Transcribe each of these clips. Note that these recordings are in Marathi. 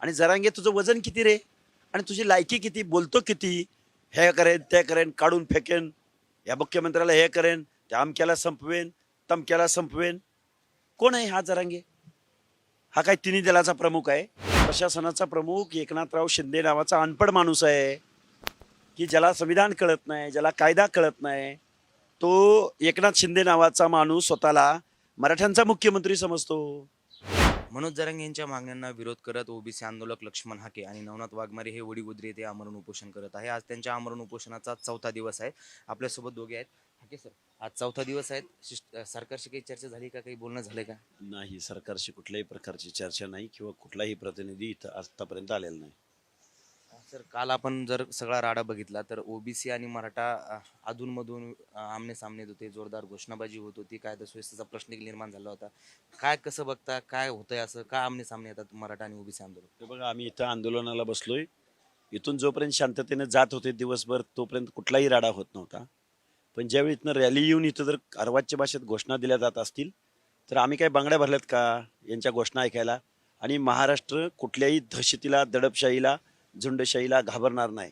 आणि जरांगे तुझं वजन किती रे? आणि तुझी लायकी किती? बोलतो किती? हे करेन ते करेन काढून फेकेन. या मुख्यमंत्र्याला हे करेन त्या अमक्याला संपवेन तमक्याला संपवेन. कोण आहे हा जरांगे? हा काय तिन्ही दलाचा प्रमुख आहे? प्रशासनाचा प्रमुख एकनाथराव शिंदे नावाचा अनपड माणूस आहे. की ज्याला संविधान कळत नाही ज्याला कायदा कळत नाही तो एकनाथ शिंदे नावाचा माणूस स्वतःला मराठ्यांचा मुख्यमंत्री समजतो. मनोज जरांगे यांच्या मागण्यांना विरोध करत ओबीसी आंदोलक लक्ष्मण हाके आणि नवनाथ वाघमारे हे वडीगुद्री येथे आमरण उपोषण करत आहे. आज त्यांच्या आमरण उपोषणाचा चौथा दिवस आहे. आपल्यासोबत दोघे आहेत. हाके सर आज चौथा दिवस आहेत. शिष्ट- सरकारशी काही चर्चा झाली का? काही बोलणं झालं का? नाही सरकारशी कुठल्याही प्रकारची चर्चा नाही किंवा कुठलाही प्रतिनिधी इथं आतापर्यंत आलेला नाही. सर काल आपण जर सगळा राडा बघितला तर ओबीसी आणि मराठा अ, अधूनमधून अ, आमने सामने येत होते जोरदार घोषणाबाजी होत होती कायदा सुव्यवस्थेचा प्रश्न निर्माण झाला होता. काय कसं बघता काय होतंय असं का आमने सामने येतात मराठा आणि ओबीसी आंदोलन? हे बघा आम्ही इथं आंदोलनाला बसलोय. इथून जोपर्यंत शांततेने जात होते दिवसभर तोपर्यंत कुठलाही राडा होत नव्हता. पण ज्यावेळी इथनं रॅली येऊन इथं जर अर्वाच्य भाषेत घोषणा दिल्या जात असतील तर आम्ही काय बांगड्या भरल्यात का? यांच्या घोषणा ऐकायला. आणि महाराष्ट्र कुठल्याही दहशतीला दडपशाहीला झुंडशाहीला घाबरणार नाही.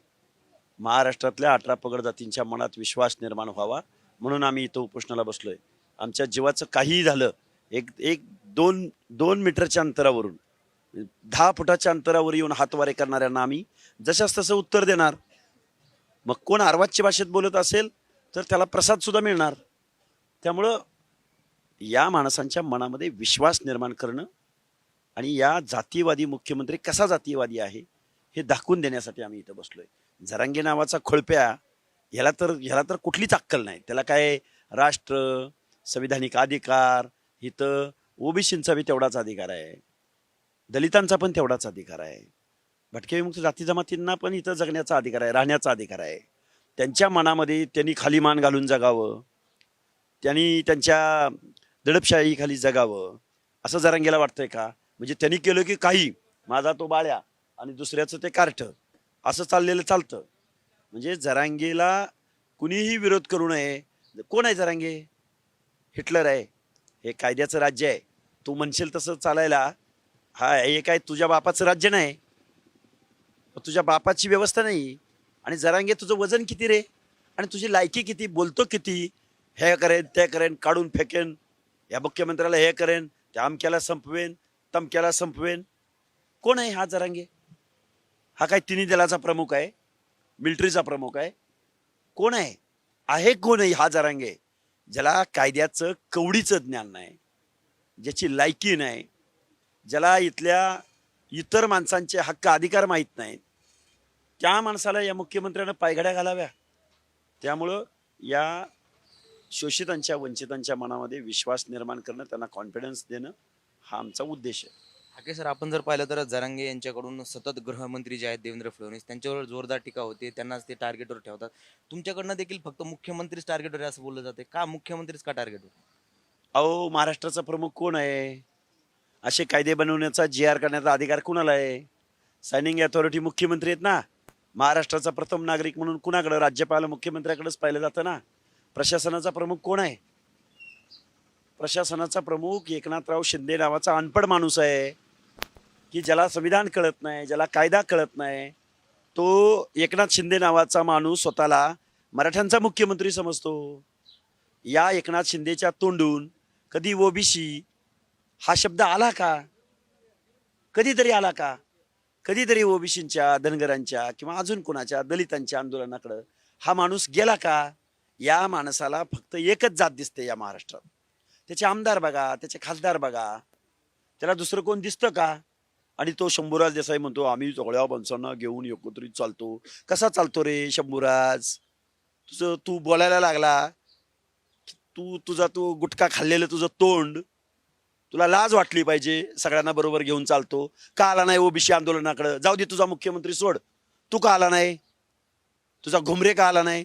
महाराष्ट्रातल्या अठरा पगड जातींच्या मनात विश्वास निर्माण व्हावा म्हणून आम्ही इथं उपोषणाला बसलोय. आमच्या जीवाचं काहीही झालं एक एक दोन दोन मीटरच्या अंतरावरून दहा फुटाच्या अंतरावर येऊन हातवारे करणाऱ्यांना आम्ही जशास तसं उत्तर देणार. मग कोण अर्वाच्य भाषेत बोलत असेल तर त्याला प्रसाद सुद्धा मिळणार. त्यामुळं या माणसांच्या मनामध्ये विश्वास निर्माण करणं आणि या जातीयवादी मुख्यमंत्री कसा जातीयवादी आहे हे दाखवून देण्यासाठी आम्ही इथं बसलोय. जरांगे नावाचा खोळप्या ह्याला तर ह्याला तर कुठलीच अक्कल नाही. त्याला काय राष्ट्र संविधानिक अधिकार इथं ओबीसींचा बी तेवढाच अधिकार आहे. दलितांचा पण तेवढाच अधिकार आहे. भटके विमुक्त जाती जमातींना पण इथं जगण्याचा अधिकार आहे राहण्याचा अधिकार आहे. त्यांच्या मनामध्ये त्यांनी खाली मान घालून जगावं. त्यांनी त्यांच्या दडपशाहीखाली जगावं. असं जरांगेला वाटतंय का? म्हणजे त्यांनी केलं की काही. माझा तो बाळ्या. आणि दुसऱ्याचं ते कार्ट. असं चाललेलं चालतं. म्हणजे जरांगेला कुणीही विरोध करू नये. कोण आहे जरांगे? हिटलर आहे. हे कायद्याचं राज्य आहे. तू म्हणशील तसं चालायला. हा हे काय तुझ्या बापाचं राज्य नाही. तुझ्या बापाची व्यवस्था नाही. आणि जरांगे तुझं वजन किती रे? आणि तुझी लायकी किती? बोलतो किती? हे करेन ते करेन काढून फेकेन. या मुख्यमंत्र्याला हे करेन त्या अमक्याला संपवेन तमक्याला संपवेन. कोण आहे हा जरांगे? हा काय तिन्ही दलाचा प्रमुख आहे? मिलिटरीचा प्रमुख आहे? कोण आहे? आहे कोण आहे? हा जरांगे. ज्याला कायद्याचं कवडीचं ज्ञान नाही ज्याची लायकी नाही ज्याला इथल्या इतर माणसांचे हक्क अधिकार माहीत नाहीत त्या माणसाला या मुख्यमंत्र्यानं पायघड्या घालाव्या. त्यामुळं या शोषितांच्या वंचितांच्या मनामध्ये विश्वास निर्माण करणं त्यांना कॉन्फिडन्स देणं हा आमचा उद्देश आहे. हाके सर. आपण जर पाहिलं तर जरांगे यांच्याकडून सतत गृहमंत्री जे आहेत देवेंद्र फडणवीस त्यांच्यावर जोरदार टीका होते. त्यांनाच ते टार्गेटवर ठेवतात. तुमच्याकडनं देखील फक्त मुख्यमंत्रीच टार्गेटवर आहे असं बोललं जाते. का मुख्यमंत्रीच का टार्गेटवर अहो महाराष्ट्राचा प्रमुख कोण आहे? असे कायदे बनवण्याचा जी आर करण्याचा अधिकार कुणाला आहे? सायनिंग अथॉरिटी मुख्यमंत्री आहेत ना? महाराष्ट्राचा प्रथम नागरिक म्हणून कुणाकडं? राज्यपाल मुख्यमंत्र्याकडेच पाहिलं जातं ना? प्रशासनाचा प्रमुख कोण आहे? प्रशासनाचा प्रमुख एकनाथराव शिंदे नावाचा अनपड माणूस आहे. की ज्याला संविधान कळत नाही ज्याला कायदा कळत नाही तो एकनाथ शिंदे नावाचा माणूस स्वतःला मराठ्यांचा मुख्यमंत्री समजतो. या एकनाथ शिंदेच्या तोंडून कधी ओबीसी हा शब्द आला का? कधीतरी आला का? कधीतरी ओबीसींच्या धनगरांच्या किंवा अजून कोणाच्या दलितांच्या आंदोलनाकडं हा माणूस गेला का? या माणसाला फक्त एकच जात दिसते या महाराष्ट्रात. त्याचे आमदार बघा त्याचे खासदार बघा. त्याला दुसरं कोण दिसतं का? आणि तो शंभूराज देसाई म्हणतो आम्ही सगळ्या माणसांना घेऊन एकत्रित चालतो. कसा चालतो रे शंभूराज? तुझं तू बोलायला लागला. तू तुझा तू गुटखा खाल्लेलं तुझं तोंड तुला लाज वाटली पाहिजे सगळ्यांना बरोबर घेऊन चालतो. का आला नाही ओबीसी आंदोलनाकडं? जाऊ दे तुझा मुख्यमंत्री सोड. तू का आला नाही? तुझा घुमरे का आला नाही?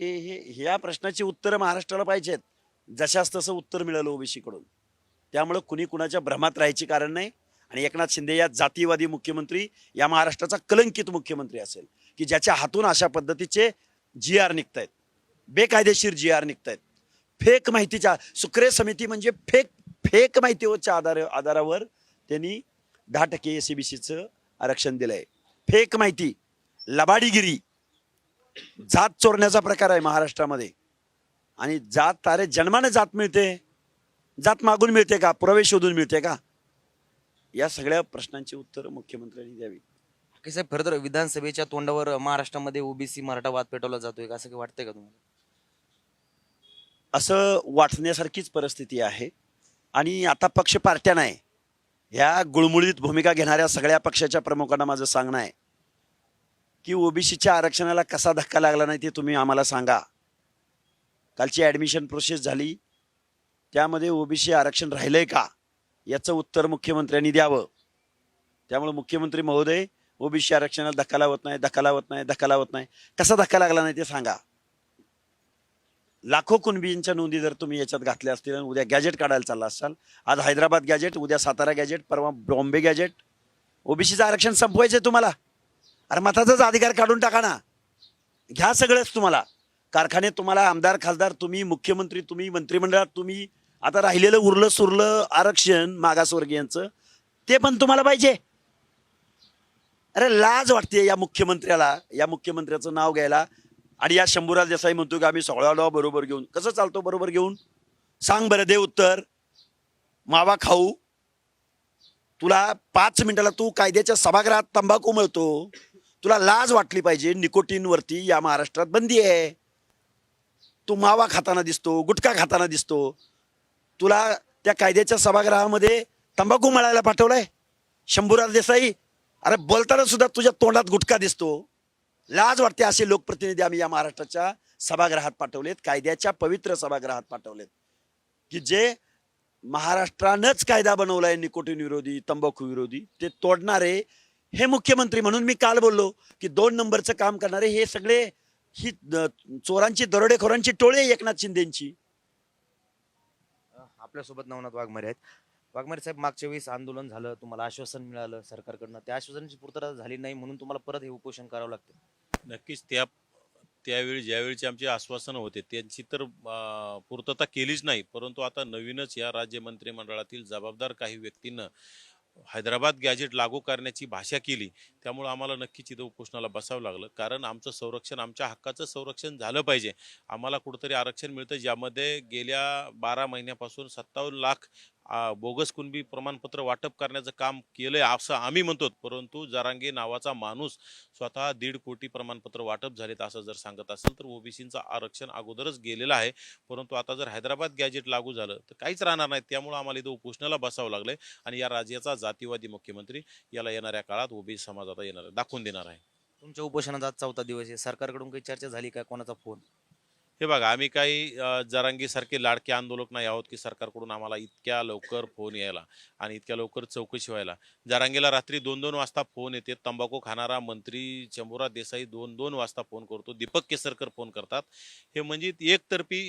हे हे ह्या प्रश्नाची उत्तरं महाराष्ट्राला पाहिजेत. जशास तसं उत्तर मिळालं ओबीसीकडून. कडून त्यामुळं कुणी कुणाच्या भ्रमात राहायची कारण नाही. आणि एकनाथ शिंदे या जातीवादी मुख्यमंत्री या महाराष्ट्राचा कलंकित मुख्यमंत्री असेल की ज्याच्या हातून अशा पद्धतीचे जी आर निघत आहेत बेकायदेशीर जी आर निघत आहेत फेक माहितीच्या सुक्रे समिती म्हणजे फेक फेक माहितीवरच्या आधार आधारावर त्यांनी दहा टक्के एस सी बी सीचं आरक्षण दिलं आहे फेक माहिती लबाडीगिरी जात चोरण्याचा प्रकार आहे महाराष्ट्रामध्ये. आणि जात अरे जन्माने जात मिळते. जात मागून मिळते का? प्रवेश शोधून मिळते का? या सगळ्या प्रश्नांची उत्तर मुख्यमंत्र्यांनी द्यावी. की साहेब खरं तर विधानसभेच्या तोंडावर महाराष्ट्रामध्ये ओबीसी मराठा वाद पेटवला जातोय का? असं काही वाटतंय का तुम्हाला? असं वाटण्यासारखीच परिस्थिती आहे. आणि आता पक्ष पार्ट्या नाही. ह्या गुळमुळीत भूमिका घेणाऱ्या सगळ्या पक्षाच्या प्रमुखांना माझं सांगणं आहे की ओबीसीच्या आरक्षणाला कसा धक्का लागला नाही ते तुम्ही आम्हाला सांगा. कालची ॲडमिशन प्रोसेस झाली. त्यामध्ये ओबीसी आरक्षण राहिलंय का? याचं उत्तर मुख्यमंत्र्यांनी द्यावं. त्यामुळे मुख्यमंत्री महोदय ओबीसी आरक्षणाला धक्का लावत नाही धक्का लावत नाही धक्का लावत नाही. कसा धक्का लागला नाही ते सांगा. लाखो कुणबींच्या नोंदी जर तुम्ही याच्यात घातल्या असतील आणि उद्या गॅजेट काढायला चालला असाल आज हैदराबाद गॅजेट उद्या सातारा गॅजेट परवा बॉम्बे गॅजेट ओबीसीचं आरक्षण संपवायचंय तुम्हाला. अरे मताचाच अधिकार काढून टाका ना. घ्या सगळंच तुम्हाला. कारखाने तुम्हाला आमदार खासदार तुम्ही मुख्यमंत्री तुम्ही मंत्रिमंडळात तुम्ही आता राहिलेलं उरलं सुरलं आरक्षण मागासवर्गीयांचं ते पण तुम्हाला पाहिजे. अरे लाज वाटते या मुख्यमंत्र्याला या मुख्यमंत्र्याचं नाव घ्यायला. आणि या शंभूराज देसाई म्हणतो की आम्ही सोळा डाव बरोबर घेऊन कसं चालतो बरोबर घेऊन? सांग बरं दे उत्तर. मावा खाऊ. तुला पाच मिनिटाला तू कायद्याच्या सभागृहात तंबाखू मिळतो. तुला लाज वाटली पाहिजे निकोटीनवरती या महाराष्ट्रात बंदी आहे. तू मावा खाताना दिसतो गुटखा खाताना दिसतो. तुला त्या कायद्याच्या सभागृहामध्ये तंबाखू मळायला पाठवलाय? शंभूराज देसाई? अरे बोलताना सुद्धा तुझ्या तोंडात गुटखा दिसतो. लाज वाटते असे लोकप्रतिनिधी आम्ही या महाराष्ट्राच्या सभागृहात पाठवलेत कायद्याच्या पवित्र सभागृहात पाठवलेत. की जे महाराष्ट्रानंच कायदा बनवलाय निकोटीन विरोधी तंबाखू विरोधी ते तोडणारे हे मुख्यमंत्री म्हणून मी काल बोललो की दोन नंबरचं काम करणारे हे सगळे ही चोरांची दरोडेखोरांची टोळी आहे एकनाथ शिंदेची. आपल्यासोबत नवनाथ वाघमारे आहेत. वाघमारे साहेब मागच्या वेळेस आंदोलन झालं तुम्हाला आश्वासन मिळालं सरकारकडनं. त्या आश्वासनाची पूर्तता झाली नाही म्हणून तुम्हाला परत हे उपोषण करावं लागतं नक्कीच त्या त्यावेळी ज्यावेळीचे आमचे आश्वासनं होते त्यांची तर पूर्तता केलीच नाही. परंतु आता नवीनच या राज्य मंत्रिमंडळातील जबाबदार काही व्यक्तींना हैदराबाद गॅजेट लागू करण्याची भाषा केली त्यामुळे आम्हाला नक्कीच इथं उपोषणाला बसावं लागलं. कारण आमचं संरक्षण आमच्या हक्काचं संरक्षण झालं पाहिजे. आम्हाला कुठंतरी आरक्षण मिळतं ज्यामध्ये गेल्या बारा महिन्यापासून सत्तावन्न लाख बोगस कुणबी प्रमाणपत्र वाटप करण्याचं काम केलंय असं आम्ही म्हणतो. परंतु जरांगे नावाचा माणूस स्वतः दीड कोटी प्रमाणपत्र वाटप झालेत असं जर सांगत असेल तर ओबीसीचं आरक्षण अगोदरच गेलेलं आहे. परंतु आता जर हैदराबाद गॅजेट लागू झालं तर काहीच राहणार नाही त्यामुळे आम्हाला इथं उपोषणाला बसावं लागलंय आणि या राज्याचा जातीवादी मुख्यमंत्री याला येणाऱ्या काळात ओबीसी समाज आता येणार दाखवून देणार आहे. तुमच्या उपोषणाचा चौथा दिवस आहे. सरकारकडून काही चर्चा झाली का? कोणाचा फोन? हे बघा आम्ही काही जरांगीसारखे लाडके आंदोलक नाही आहोत की सरकारकडून आम्हाला इतक्या लवकर फोन यायला आणि इतक्या लवकर चौकशी व्हायला. जरांगीला रात्री दोन दोन वाजता फोन येते. तंबाखू खाणारा मंत्री चंबुरा देसाई दोन दोन वाजता फोन करतो. दीपक केसरकर फोन करतात. हे म्हणजे एकतर्फी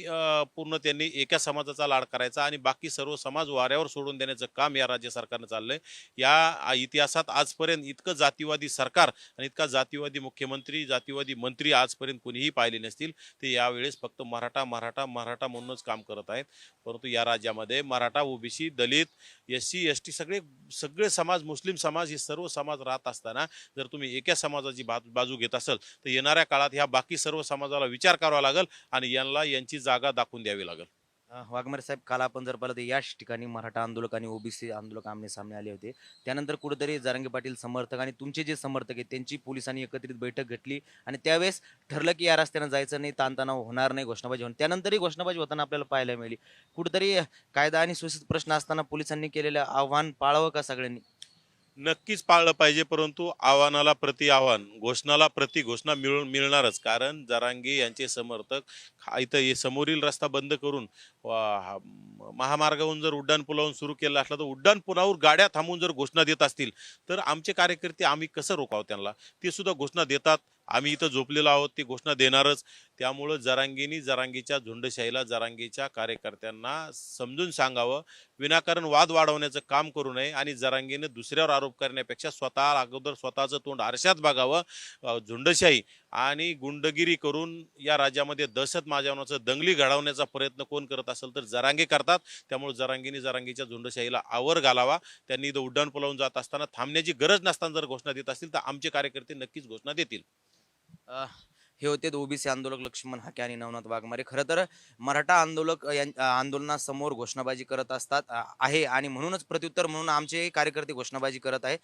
पूर्ण त्यांनी एका समाजाचा लाड करायचा आणि बाकी सर्व समाज वाऱ्यावर सोडून देण्याचं काम या राज्य सरकारनं चाललंय. या इतिहासात आजपर्यंत इतकं जातीवादी सरकार आणि इतका जातीवादी मुख्यमंत्री जातीवादी मंत्री आजपर्यंत कोणीही पाहिले नसतील ते यावेळेस फक्त मराठा मराठा मराठा म्हणूनच काम करत आहेत. परंतु या राज्यामध्ये Maratha OBC Dalit S C S T सगळे सगळे समाज मुस्लिम समाज हे सर्व समाज राहत असताना जर तुम्ही एका समाजाची बा बाजू घेत असाल तर येणाऱ्या काळात ह्या बाकी सर्व समाजाला विचार करावा लागेल आणि यांना यांची जागा दाखवून द्यावी लागेल. अं, वाघमारे साहेब काल आपण जर पाहिलं तर याच ठिकाणी मराठा आंदोलक आणि ओबीसी आंदोलक आमने सामने आले होते. त्यानंतर कुठेतरी जारंगे पाटील समर्थक आणि तुमचे जे समर्थक आहेत त्यांची पोलिसांनी एकत्रित बैठक घेतली आणि त्यावेळेस ठरलं की या रस्त्यानं जायचं नाही ताणतणाव होणार नाही घोषणाबाजी होणार. त्यानंतरही घोषणाबाजी होताना आपल्याला पाहायला मिळाली. कुठेतरी कायदा आणि सुशिस्त प्रश्न असताना पोलिसांनी केलेलं आव्हान पाळावं का सगळ्यांनी? नक्कीच पाळलं पाहिजे परंतु आव्हानाला प्रति आव्हान घोषणाला प्रति घोषणा मिळून मिळणारच. कारण जरांगे यांचे समर्थक हा इथं हे समोरील रस्ता बंद करून महामार्गाहून महामार्गावरून जर उड्डाणपुलावरून सुरू केला असला तर उड्डाण पुलावर गाड्या थांबून जर घोषणा देत असतील तर आमचे कार्यकर्ते आम्ही कसं रोखावं त्यांना? ते सुद्धा घोषणा देतात. आम्ही इथं झोपलेलो आहोत ती घोषणा देणारच. त्यामुळं जरांगीनी जरांगीच्या झुंडशाहीला जरांगीच्या कार्यकर्त्यांना समजून सांगावं. विनाकारण वाद वाढवण्याचं काम करू नये आणि जरांगीने दुसऱ्यावर आरोप करण्यापेक्षा स्वतः अगोदर स्वतःचं तोंड आरशात बघावं झुंडशाही आणि गुंडगिरी करून या राज्यामध्ये दहशत माजवण्याचं दंगली घडवण्याचा प्रयत्न कोण करत असेल तर जरांगे करतात. त्यामुळे जरांगीने जरांगीच्या झुंडशाहीला आवर घालावा. त्यांनी इथं उड्डाण पुलावून जात असताना थांबण्याची गरज नसताना जर घोषणा देत असतील तर आमचे कार्यकर्ते नक्कीच घोषणा देतील. हे होते ओबीसी आंदोलक लक्ष्मण हाके आणि नवनाथ वाघमारे. खरं तर मराठा आंदोलक यां- आंदोलनासमोर घोषणाबाजी करत असतात आहे आणि म्हणूनच प्रत्युत्तर म्हणून आमचे कार्यकर्ते घोषणाबाजी करत आहे